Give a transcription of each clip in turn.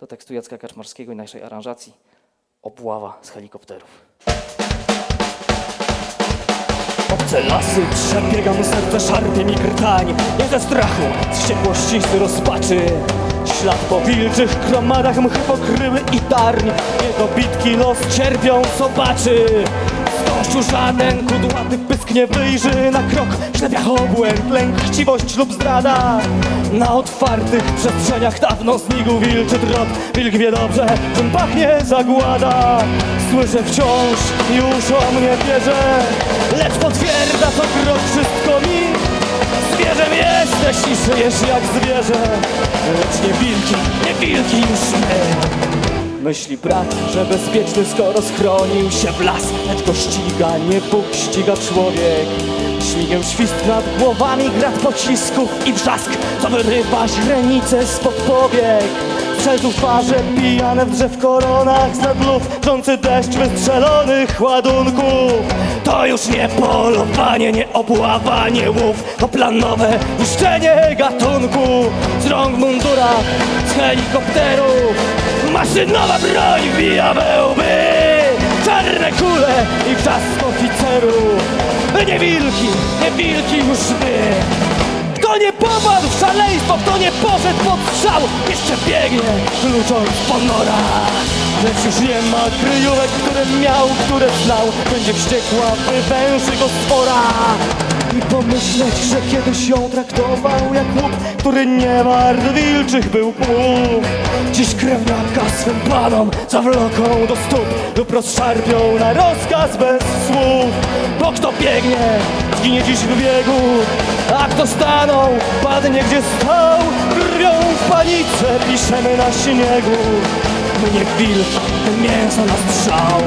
Do tekstu Jacka Kaczmarskiego i naszej aranżacji Obława z helikopterów. Obce lasy przebiegam, serce szarpie mi krtań. Nie ze strachu, z wściekłości, z rozpaczy. Ślad po wilczych gromadach mchy pokryły i darń Niedobitki los cierpią sobaczy Żaden kudłaty pysk nie wyjrzy Na krok. W obłęd, lęk, chciwość lub zdrada. Na otwartych przestrzeniach dawno znikł wilczy drot. Wilk wie dobrze, czym pachnie zagłada. Słyszę wciąż, już o mnie bierze Lecz potwierdza co krok wszystko mi. Zwierzem jesteś i żyjesz jak zwierzę. Lecz nie wilki, nie wilki już my Myśli brat, że bezpieczny skoro schronił się w las Lecz go ściga, nie Bóg ściga człowiek. Śmigiem świst nad głowami, grad pocisków i wrzask Co wyrywa źrenice spod powiek. Strzelców twarze pijane w drzew koronach Z nadlów trący deszcz wystrzelonych ładunków. To już nie polowanie, nie obława, nie łów To planowe niszczenie gatunku. Z rąk w mundurach, z helikopterów Maszynowa broń wbija we łby! Czarne kule i wrzask oficerów! Nie wilki, nie wilki już my! Kto nie popadł w szaleństwo, kto nie poszedł pod strzał Jeszcze biegnie, klucząc ponora Lecz już nie ma kryjówek, które miał, które znał Będzie wściekła, wywęży go spora i pomyśleć, że kiedyś ją traktował jak łup, który nie wart wilczych był płów. Dziś krewniaka swym panom zawloką do stóp lub rozszarpią na rozkaz bez słów. Bo kto biegnie, zginie dziś w biegu, a kto stanął, padnie gdzie stał. Krwią w panice piszemy na śniegu. My nie wilki, mięso na strzał.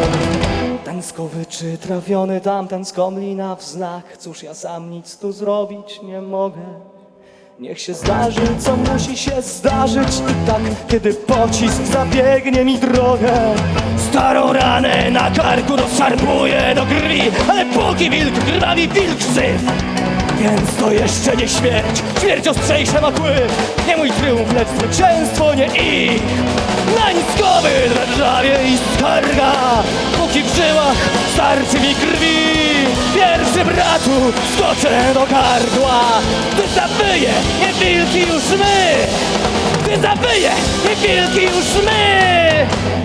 Ten skowyczy trafiony, tamten skomli na wznak Cóż, ja sam nic tu zrobić nie mogę. Niech się zdarzy, co musi się zdarzyć. I tak, kiedy pocisk zabiegnie mi drogę Starą na karku rozszarpuje do krwi Ale póki wilk krwawi wilk syf. Więc to jeszcze nie śmierć, śmierć ostrzejsze ma kły Nie mój triumf, lecz zwycięstwo, nie ich Na nic głowy drżawie i skarga Póki w żyłach starczy mi krwi Pierwszy bratu skoczę do gardła. Gdy zawyje, nie wilki już my. Gdy zawyje, nie wilki już my